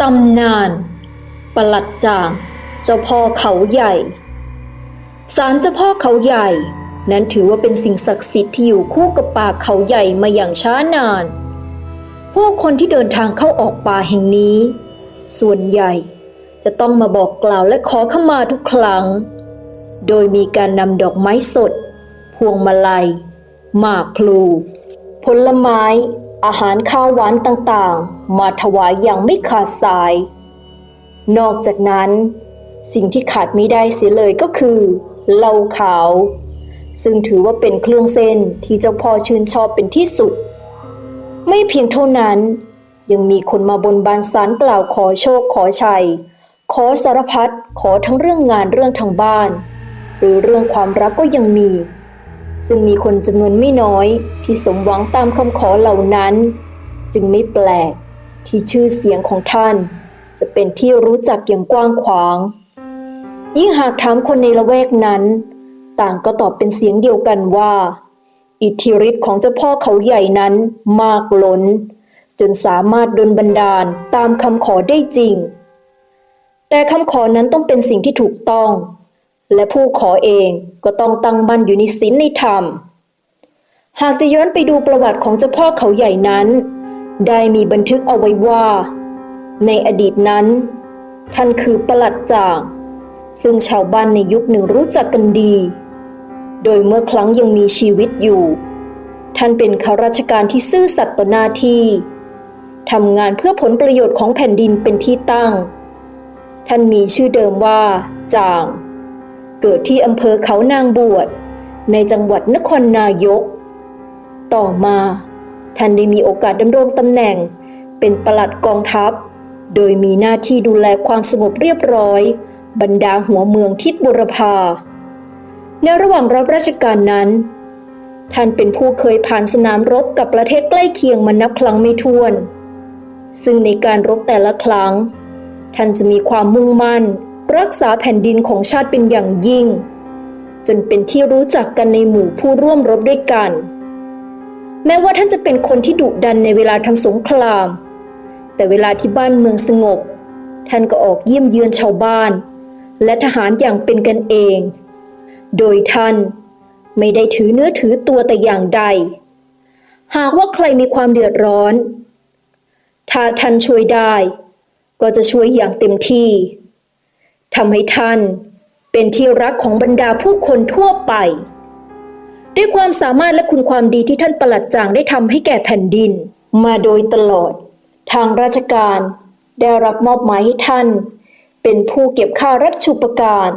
ตำนานประหลัดจางเจ้าพ่อเขาใหญ่ศาลเจ้าพ่อเขาใหญ่ นั้นถือว่าเป็นสิ่งศักดิ์สิทธิ์ที่อยู่คู่กับป่าเขาใหญ่มาอย่างช้านาน ผู้คนที่เดินทางเข้าออกป่าแห่งนี้ ส่วนใหญ่จะต้องมาบอกกล่าวและขอขมาทุกครั้ง โดยมีการนำดอกไม้สด พวงมาลัย หมากพลู ผลไม้ อาหารข้าวหวานต่างๆ มาถวายอย่างไม่ขาดสาย นอกจากนั้น สิ่งที่ขาดไม่ได้เสียเลยก็คือเหล้าขาว ซึ่งถือว่าเป็นเครื่องเส้นที่เจ้าพ่อชื่นชอบเป็นที่สุด ไม่เพียงเท่านั้น ยังมีคนมาบนบานสารกล่าวขอโชคขอชัย ขอสารพัดขอทั้งเรื่องงานเรื่องทางบ้าน หรือเรื่องความรักก็ยังมี ซึ่งมีคนจำนวนไม่น้อยที่สมหวังตามคำขอเหล่านั้น จึงไม่แปลกที่ชื่อเสียงของท่าน จะเป็นที่รู้จักอย่างกว้างขวาง ยิ่งหากถามคนในละแวกนั้น ต่างก็ตอบเป็นเสียงเดียวกันว่า อิทธิฤทธิ์ของเจ้าพ่อเขาใหญ่นั้นมากล้น จนสามารถดลบันดาลตามคำขอได้จริง แต่คำขอนั้นต้องเป็นสิ่งที่ถูกต้อง และผู้ขอเองก็ต้องตั้งมั่นอยู่ในศีลในธรรม หากจะย้อนไปดูประวัติของเจ้าพ่อเขาใหญ่นั้น ได้มีบันทึกเอาไว้ว่า ในอดีตนั้น ท่านคือประหลัดจ่าง ซึ่งชาวบ้านในยุคหนึ่งรู้จักกันดี โดยเมื่อครั้งยังมีชีวิตอยู่ ท่านเป็นข้าราชการที่ซื่อสัตย์ต่อหน้าที่ทำงานเพื่อผลประโยชน์ของแผ่นดินเป็นที่ตั้ง ท่านมีชื่อเดิมว่า จ่าง เกิดที่อำเภอเขานางบวชในจังหวัดนครนายก ต่อมาท่านได้มีโอกาสดำรงตำแหน่ง เป็นปลัดกองทัพ โดยมีหน้าที่ดูแลความสงบเรียบร้อย บรรดาหัวเมืองทิศบุรพา ในระหว่างรับราชการนั้น ท่านเป็นผู้เคยผ่านสนามรบกับประเทศใกล้เคียงมานับครั้งไม่ถ้วน ซึ่งในการรบแต่ละครั้ง ท่านจะมีความมุ่งมั่น รักษาแผ่นดินของชาติเป็นอย่างยิ่ง จนเป็นที่รู้จักกันในหมู่ผู้ร่วมรบด้วยกัน แม้ว่าท่านจะเป็นคนที่ดุดันในเวลาทำสงคราม แต่เวลาที่บ้านเมืองสงบ ท่านก็ออกเยี่ยมเยือนชาวบ้าน และทหารอย่างเป็นกันเอง โดยท่านไม่ได้ถือเนื้อถือตัวแต่อย่างใด หากว่าใครมีความเดือดร้อน ถ้าท่านช่วยได้ ก็จะช่วยอย่างเต็มที่ ทำให้ท่านเป็นที่รักของบรรดาผู้คนทั่วไป ด้วยความสามารถและคุณความดีที่ท่านประหลัดจางได้ทำให้แก่แผ่นดิน มาโดยตลอด ทางราชการได้รับมอบหมายให้ท่าน เป็นผู้เก็บค่ารัชชุปการ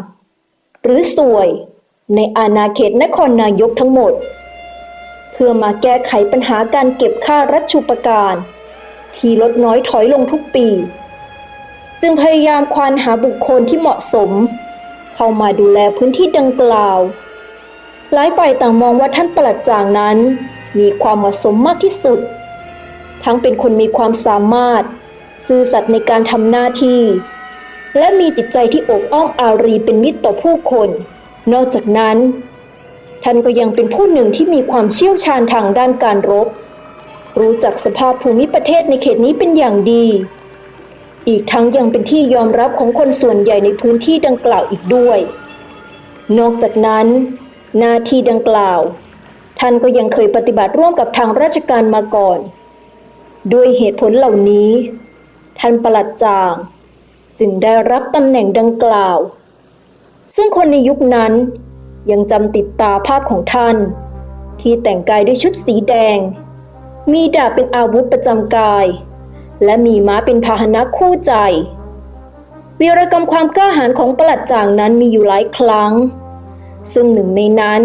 หรือสวยในอาณาเขตนครนายกทั้งหมด เพื่อมาแก้ไขปัญหาการเก็บค่ารัชชุปการ ที่ลดน้อยถอยลงทุกปี จึงพยายามควานหาบุคคลที่เหมาะสม เข้ามาดูแลพื้นที่ดังกล่าว หลายฝ่ายต่างมองว่าท่านประหลัดจางนั้น มีความเหมาะสมมากที่สุด ทั้งเป็นคนมีความสามารถ ซื่อสัตย์ในการทำหน้าที่ และมีจิตใจที่อบอ้อมอารีเป็นมิตรต่อผู้คน นอกจากนั้น ท่านก็ยังเป็นผู้หนึ่งที่มีความเชี่ยวชาญทางด้านการรบ รู้จักสภาพภูมิประเทศในเขตนี้เป็นอย่างดี อีกทั้งยังเป็นที่ยอมรับของคนส่วนใหญ่ในพื้นที่ดังกล่าวอีกด้วย นอกจากนั้น หน้าที่ดังกล่าว ท่านก็ยังเคยปฏิบัติร่วมกับทางราชการมาก่อน ด้วยเหตุผลเหล่านี้ ท่านประหลัดจาง จึงได้รับตำแหน่งดังกล่าว ซึ่งคนในยุคนั้นยังจำติดตาภาพของท่าน ที่แต่งกายด้วยชุดสีแดง มีดาบเป็นอาวุธประจำกาย และมีม้าเป็นพาหนะคู่ใจ วีรกรรมความกล้าหาญของประหลัดจางนั้นมีอยู่หลายครั้ง ซึ่งหนึ่งในนั้น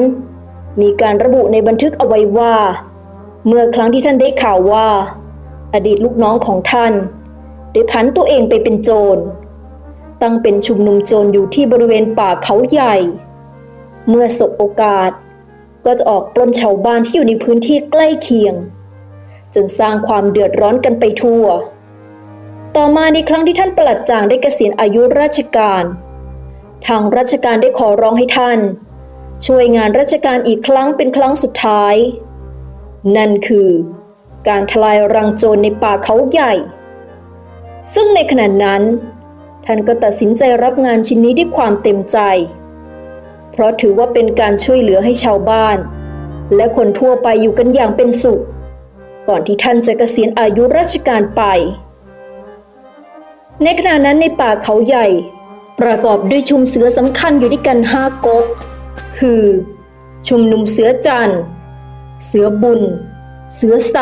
มีการระบุในบันทึกเอาไว้ว่า เมื่อครั้งที่ท่านได้ข่าวว่า อดีตลูกน้องของท่าน ได้ผันตัวเองไปเป็นโจร ตั้งเป็นชุมนุมโจรอยู่ที่บริเวณป่าเขาใหญ่ เมื่อสบโอกาส ก็จะออกปล้นชาวบ้านที่อยู่ในพื้นที่ใกล้เคียง จนสร้างความเดือดร้อนกันไปทั่ว ต่อมาในครั้งที่ท่านปลัดจางได้เกษียณอายุราชการ ทางราชการได้ขอร้องให้ท่าน ช่วยงานราชการอีกครั้งเป็นครั้งสุดท้าย นั่นคือ การทลายรังโจรในป่าเขาใหญ่ ซึ่งในขณะนั้น ท่านก็ตัดสินใจรับงานชิ้นนี้ด้วยความเต็มใจ เพราะถือว่าเป็นการช่วยเหลือให้ชาวบ้านและคนทั่วไปอยู่กันอย่างเป็นสุข ก่อนที่ท่านจะเกษียณอายุราชการไป ในขณะนั้นในป่าเขาใหญ่ ประกอบด้วยชุมเสือสำคัญอยู่ด้วยกันห้าก๊ก คือ ชุมนุมเสือจันเสือบุญ เสือใส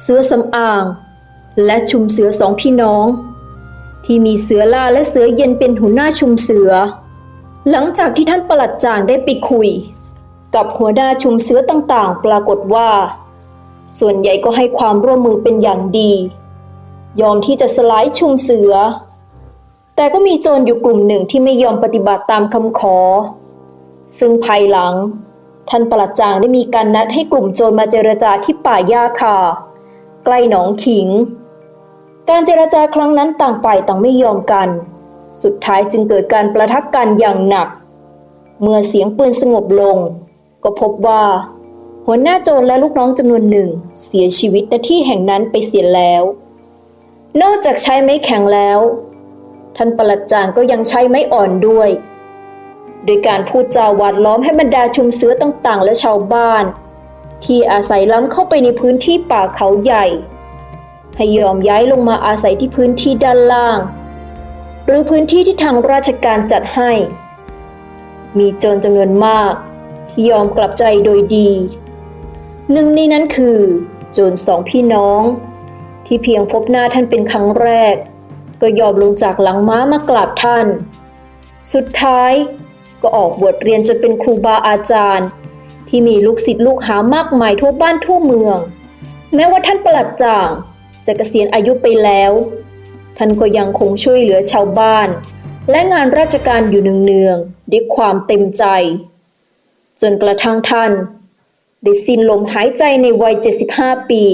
เสือสำอาง และชุมเสือสองพี่น้อง ที่มีเสือล่าและเสือเย็นเป็นหัวหน้าชุมเสือ หลังจากที่ท่านประหลัดจางได้ไปคุย กับหัวหน้าชุมเสือต่างๆ ปรากฏว่า ส่วนใหญ่ก็ให้ความร่วมมือเป็นอย่างดี ยอมที่จะสลายชุมเสือ แต่ก็มีโจรอยู่กลุ่มหนึ่งที่ไม่ยอมปฏิบัติตามคำขอ ซึ่งภายหลัง ท่านประหลัดจางได้มีการนัดให้กลุ่มโจรมาเจรจาที่ป่าหญ้าคาใกล้หนองขิง การเจรจาครั้งนั้นต่างฝ่ายต่างไม่ยอมกัน สุดท้ายจึงเกิดการประทักกันอย่างหนัก เมื่อเสียงปืนสงบลง ก็พบว่า หัวหน้าโจรและลูกน้องจำนวนหนึ่ง เสียชีวิตณที่แห่งนั้นไปเสียแล้ว นอกจากใช้ไม้แข็งแล้ว ท่านประหลัดจางก็ยังใช้ไม้อ่อนด้วย โดยการพูดจาหวาดล้อมให้บรรดาชุมเสือต่างๆ และชาวบ้าน ที่อาศัยล้ำเข้าไปในพื้นที่ป่าเขาใหญ่ ให้ยอมย้ายลงมาอาศัยที่พื้นที่ด้านล่าง หรือพื้นที่ที่ทางราชการจัดให้ มีโจรจำนวนมากที่ยอมกลับใจโดยดี หนึ่งในนั้นคือโจรสองพี่น้อง ที่เพียงพบหน้าท่านเป็นครั้งแรก ก็ยอมลงจากหลังม้ามากราบท่าน สุดท้ายก็ออกบวชเรียนจนเป็นครูบาอาจารย์ ที่มีลูกศิษย์ลูกหามากมายทั่วบ้านทั่วเมือง แม้ว่าท่านประหลัดจ่างจะเกษียณอายุไปแล้ว ท่านก็ยังคงช่วยเหลือชาวบ้าน และงานราชการอยู่เนืองๆด้วยความเต็มใจ จนกระทั่งท่าน ได้สิ้นลมหายใจในวัย 75 ปี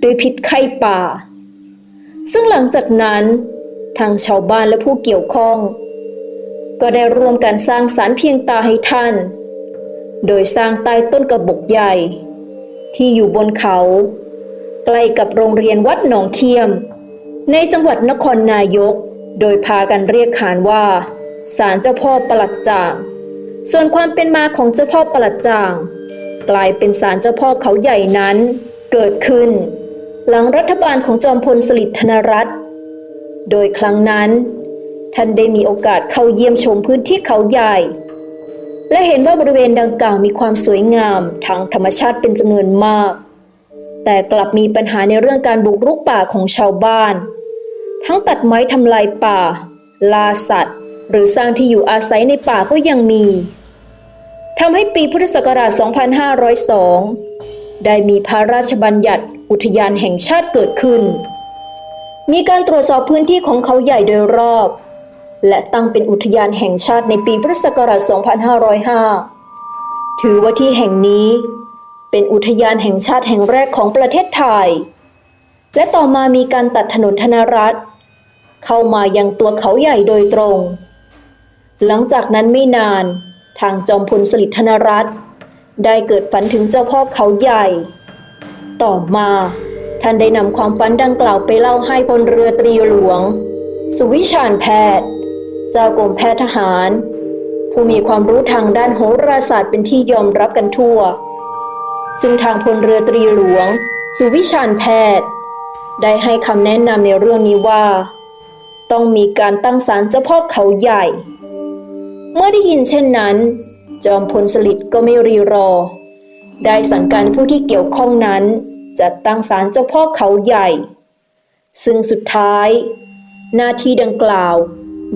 โดยพิษไข้ป่า ซึ่งหลังจากนั้นทางชาวบ้านและผู้เกี่ยวข้อง ก็ได้ร่วมกันสร้างสารเพียงตาให้ท่าน โดยสร้างใต้ต้นกระบกใหญ่ ที่อยู่บนเขา ใกล้กับโรงเรียนวัดหนองเคียม ในจังหวัดนครนายก โดยพากันเรียกขานว่าศาลเจ้าพ่อประหลัดจ่าง ส่วนความเป็นมาของเจ้าพ่อประหลัดจ่าง กลายเป็นศาลเจ้าพ่อเขาใหญ่นั้น เกิดขึ้น หลังรัฐบาลของจอมพลสฤษดิ์ธนรัตน์โดยครั้งนั้น ท่านได้มีโอกาสเข้าเยี่ยมชมพื้นที่เขาใหญ่ และเห็นว่าบริเวณดังกล่าวมีความสวยงามทางธรรมชาติเป็นจำนวนมาก แต่กลับมีปัญหาในเรื่องการบุกรุกป่าของชาวบ้าน ทั้งตัดไม้ทำลายป่าล่าสัตว์ หรือสร้างที่อยู่อาศัยในป่าก็ยังมี ทำให้ปีพุทธศักราช 2502 ได้มีพระราชบัญญัติอุทยานแห่งชาติเกิดขึ้น มีการตรวจสอบพื้นที่ของเขาใหญ่โดยรอบ และตั้งเป็นอุทยานแห่งชาติในปีพุทธศักราช 2505 ถือว่าที่แห่งนี้เป็นอุทยานแห่งชาติแห่งแรกของประเทศไทย และต่อมามีการตัดถนนธนรัฐ เข้ามายังตัวเขาใหญ่โดยตรง หลังจากนั้นไม่นาน ทางจอมพลสฤษดิ์ธนรัตน์ได้เกิดฝันถึงเจ้าพ่อเขาใหญ่ ต่อมา ท่านได้นำความฝันดังกล่าวไปเล่าให้พลเรือตรีหลวง สุวิชาญแพทย์ เจ้ากรมแพทย์ทหาร ผู้มีความรู้ทางด้านโหราศาสตร์เป็นที่ยอมรับกันทั่ว ซึ่งทางพลเรือตรีหลวง สุวิชาญแพทย์ ได้ให้คำแนะนำในเรื่องนี้ว่า ต้องมีการตั้งศาลเจ้าพ่อเขาใหญ่ เมื่อได้ยินเช่นนั้น จอมพลสฤษดิ์ก็ไม่รีรอ ได้สั่งการผู้ที่เกี่ยวข้องนั้นจัดตั้งศาลเจ้าพ่อเขาใหญ่ ซึ่งสุดท้าย หน้าที่ดังกล่าว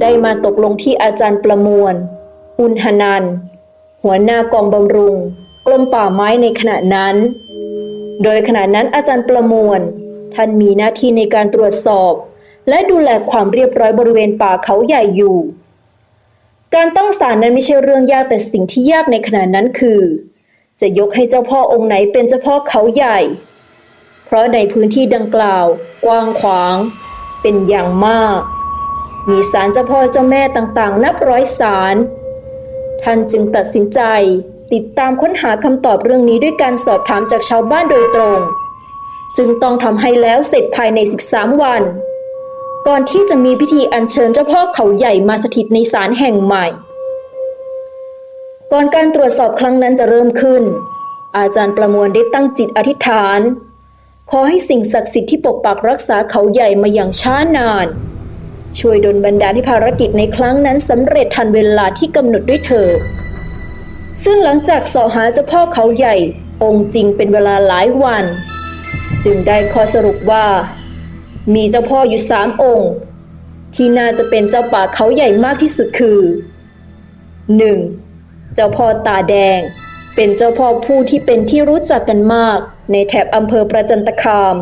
ได้มาตกลงที่อาจารย์ประมวล อุณหนันหัวหน้ากองบำรุงกรมป่าไม้ในขณะนั้น โดยขณะนั้นอาจารย์ประมวล ท่านมีหน้าที่ในการตรวจสอบ และดูแลความเรียบร้อยบริเวณป่าเขาใหญ่อยู่ การตั้งศาลนั้นไม่ใช่เรื่องยากแต่สิ่งที่ยากในขณะนั้นคือ จะยกให้เจ้าพ่อองค์ไหนเป็นเจ้าพ่อเขาใหญ่ เพราะในพื้นที่ดังกล่าว กว้างขวาง เป็นอย่างมาก มีศาลเจ้าพ่อเจ้าแม่ต่างๆ นับร้อยศาลท่านจึงตัดสินใจติดตามค้นหาคำตอบเรื่องนี้ด้วยการสอบถามจากชาวบ้านโดยตรง ซึ่งต้องทำให้แล้วเสร็จภายใน 13 วัน ก่อนที่จะมีพิธีอัญเชิญเจ้าพ่อเขาใหญ่มาสถิตในศาลแห่งใหม่ ก่อนการตรวจสอบครั้งนั้นจะเริ่มขึ้น อาจารย์ประมวลได้ตั้งจิตอธิษฐาน ขอให้สิ่งศักดิ์สิทธิ์ที่ปกปักรักษาเขาใหญ่มาอย่างช้านาน ช่วยดลบันดาลให้ภารกิจในครั้งนั้นสำเร็จทันเวลาที่กำหนดด้วยเถิดซึ่งหลังจากสอหาเจ้าพ่อเขาใหญ่องค์จริงเป็นเวลาหลายวัน จึงได้ข้อสรุปว่า มีเจ้าพ่ออยู่สามองค์ ที่น่าจะเป็นเจ้าป่าเขาใหญ่มากที่สุดคือ 1. เจ้าพ่อตาแดง เป็นเจ้าพ่อผู้ที่เป็นที่รู้จักกันมาก ในแถบอำเภอประจันตคาม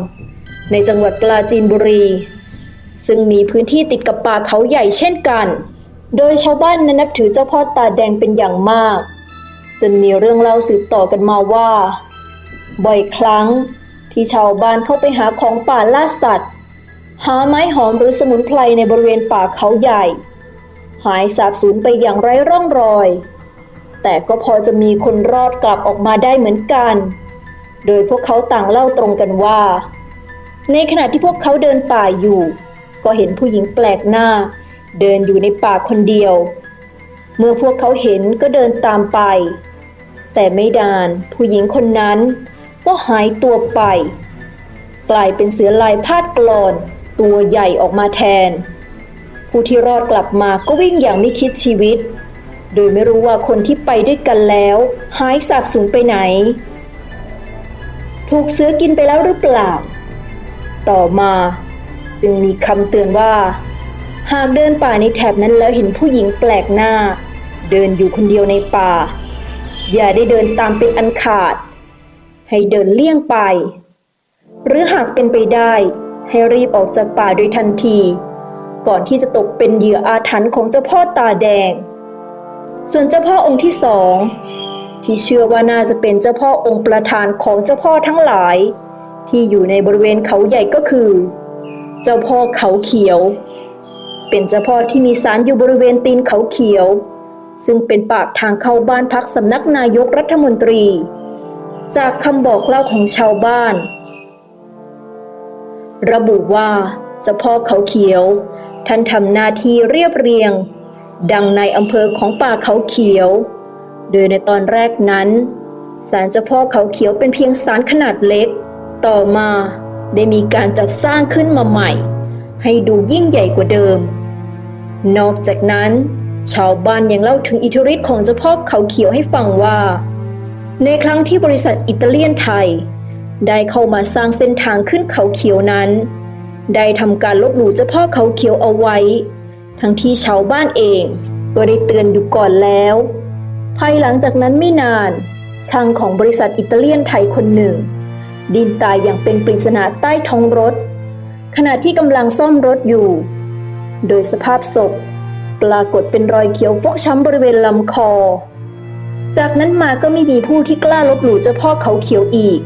ในจังหวัดปราจีนบุรี ซึ่งมีพื้นที่ติดกับป่าเขาใหญ่เช่นกัน โดยชาวบ้านนั้นนับถือเจ้าพ่อตาแดงเป็นอย่างมาก จนมีเรื่องเล่าสืบต่อกันมาว่า บ่อยครั้งที่ชาวบ้านเข้าไปหาของป่าล่าสัตว์ หาไม้หอมหรือสมุนไพรในบริเวณป่าเขาใหญ่ หายสาบสูญไปอย่างไร้ร่องรอย แต่ก็พอจะมีคนรอดกลับออกมาได้เหมือนกัน โดยพวกเขาต่างเล่าตรงกันว่า ในขณะที่พวกเขาเดินป่าอยู่ ก็เห็นผู้หญิงแปลกหน้า เดินอยู่ในป่าคนเดียว เมื่อพวกเขาเห็นก็เดินตามไป แต่ไม่ดานผู้หญิงคนนั้นก็หายตัวไป กลายเป็นเสือลายพาดกลอน ตัวใหญ่ออกมาแทน ผู้ที่รอดกลับมาก็วิ่งอย่างไม่คิดชีวิต โดยไม่รู้ว่าคนที่ไปด้วยกันแล้ว หายสาบสูญไปไหน ถูกเสือกินไปแล้วหรือเปล่า ต่อมาจึงมีคำเตือนว่า หากเดินป่าในแถบนั้นแล้วเห็นผู้หญิงแปลกหน้า เดินอยู่คนเดียวในป่า อย่าได้เดินตามเป็นอันขาด ให้เดินเลี่ยงไป หรือหากเป็นไปได้ ให้รีบออกจากป่าโดยทันที ก่อนที่จะตกเป็นเหยื่ออาถรรพ์ของเจ้าพ่อตาแดง ส่วนเจ้าพ่อองค์ที่สองที่เชื่อว่าน่าจะเป็นเจ้าพ่อองค์ประธานของเจ้าพ่อทั้งหลาย ที่อยู่ในบริเวณเขาใหญ่ก็คือ เจ้าพ่อเขาเขียว เป็นเจ้าพ่อที่มีศาลอยู่บริเวณตีนเขาเขียว ซึ่งเป็นปากทางเข้าบ้านพักสำนักนายกรัฐมนตรี จากคำบอกเล่าของชาวบ้าน ระบุว่าเจ้าพ่อเขาเขียว ท่านทำหน้าที่เรียบเรียง ดังในอำเภอของป่าเขาเขียว โดยในตอนแรกนั้นศาลเจ้าพ่อเขาเขียวเป็นเพียงศาลขนาดเล็ก ต่อมาได้มีการจัดสร้างขึ้นมาใหม่ ให้ดูยิ่งใหญ่กว่าเดิม นอกจากนั้น ชาวบ้านยังเล่าถึงอิทธิฤทธิ์ของเจ้าพ่อเขาเขียวให้ฟังว่า ในครั้งที่บริษัทอิตาเลียนไทย ได้เข้ามาสร้างเส้นทางขึ้นเขาเขียวนั้น ได้ทำการลบหลู่เจ้าพ่อเขาเขียวเอาไว้ ทั้งที่ชาวบ้านเองก็ได้เตือนอยู่ก่อนแล้ว ภายหลังจากนั้นไม่นาน ช่างของบริษัทอิตาเลียนไทยคนหนึ่ง ดินตายอย่างเป็นปริศนาใต้ท้องรถ ขณะที่กำลังซ่อมรถอยู่ โดยสภาพศพ ปรากฏเป็นรอยเขียวฟกช้ำบริเวณลำคอ จากนั้นมาก็ไม่มีผู้ที่กล้าลบหลู่เจ้าพ่อเขาเขียวอีก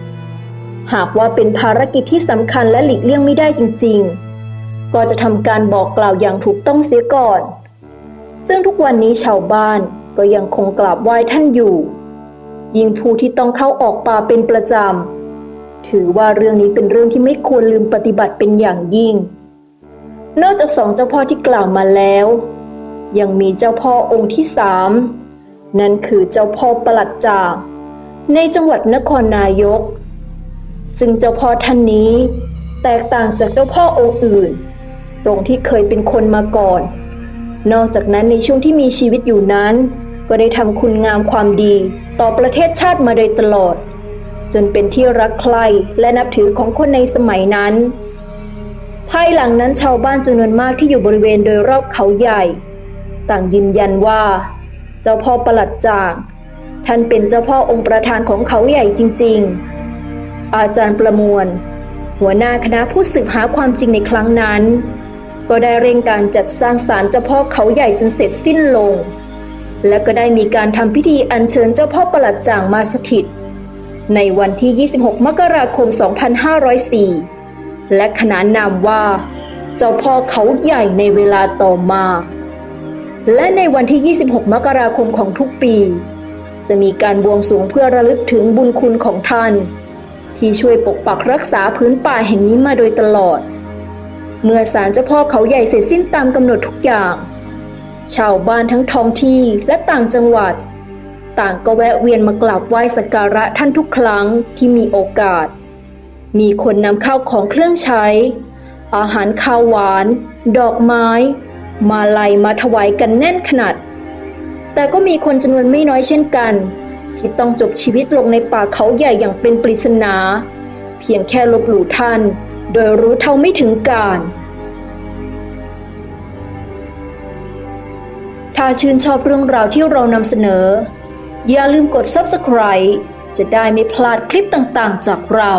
หากว่าเป็นภารกิจที่สำคัญและหลีกเลี่ยงไม่ได้จริง ๆ ก็จะทำการบอกกล่าวอย่างถูกต้องเสียก่อน ซึ่งทุกวันนี้ชาวบ้านก็ยังคงกราบไหว้ท่านอยู่ ยิ่งผู้ที่ต้องเข้าออกป่าเป็นประจำ ถือว่าเรื่องนี้เป็นเรื่องที่ไม่ควรลืมปฏิบัติเป็นอย่างยิ่ง นอกจากสองเจ้าพ่อที่กล่าวมาแล้ว ยังมีเจ้าพ่อองค์ที่สามนั่นคือเจ้าพ่อประหลัดจางในจังหวัดนครนายก ซึ่งเจ้าพ่อท่านนี้ แตกต่างจากเจ้าพ่อองค์อื่น ตรงที่เคยเป็นคนมาก่อน นอกจากนั้นในช่วงที่มีชีวิตอยู่นั้น ก็ได้ทำคุณงามความดีต่อประเทศชาติมาโดยตลอด จนเป็นที่รักใคร่และนับถือของคนในสมัยนั้น ภายหลังนั้นชาวบ้านจำนวนมากที่อยู่บริเวณโดยรอบเขาใหญ่ ต่างยืนยันว่า เจ้าพ่อประหลัดจาง ท่านเป็นเจ้าพ่อองค์ประธานของเขาใหญ่จริง ๆ อาจารย์ประมวล หัวหน้าคณะผู้สืบหาความจริงในครั้งนั้น ก็ได้เร่งการจัดสร้างศาลเจ้าพ่อเขาใหญ่จนเสร็จสิ้นลง และก็ได้มีการทำพิธีอัญเชิญเจ้าพ่อประหลัดจ่างมาสถิต ในวันที่ 26 มกราคม 2504 และขนานนามว่า เจ้าพ่อเขาใหญ่ในเวลาต่อมา และในวันที่ 26 มกราคมของทุกปี จะมีการบวงสรวงเพื่อระลึกถึงบุญคุณของท่าน ที่ช่วยปกปักรักษาพื้นป่าแห่งนี้มาโดยตลอด เมื่อศาลเจ้าพ่อเขาใหญ่เสร็จสิ้นตามกำหนดทุกอย่าง ชาวบ้านทั้งท้องที่และต่างจังหวัด ต่างก็แวะเวียนมากราบไหว้สักการะท่านทุกครั้งที่มีโอกาส มีคนนำข้าวของเครื่องใช้ อาหารข้าวหวาน ดอกไม้ มาลัยมาถวายกันแน่นขนาด แต่ก็มีคนจำนวนไม่น้อยเช่นกัน ที่ต้องจบชีวิตลงในป่าเขาใหญ่อย่างเป็นปริศนา เพียงแค่ลบหลู่ท่าน โดยรู้เท่าไม่ถึงการ ถ้าชื่นชอบเรื่องราวที่เรานำเสนอ อย่าลืมกด Subscribe จะได้ไม่พลาดคลิปต่างๆจากเรา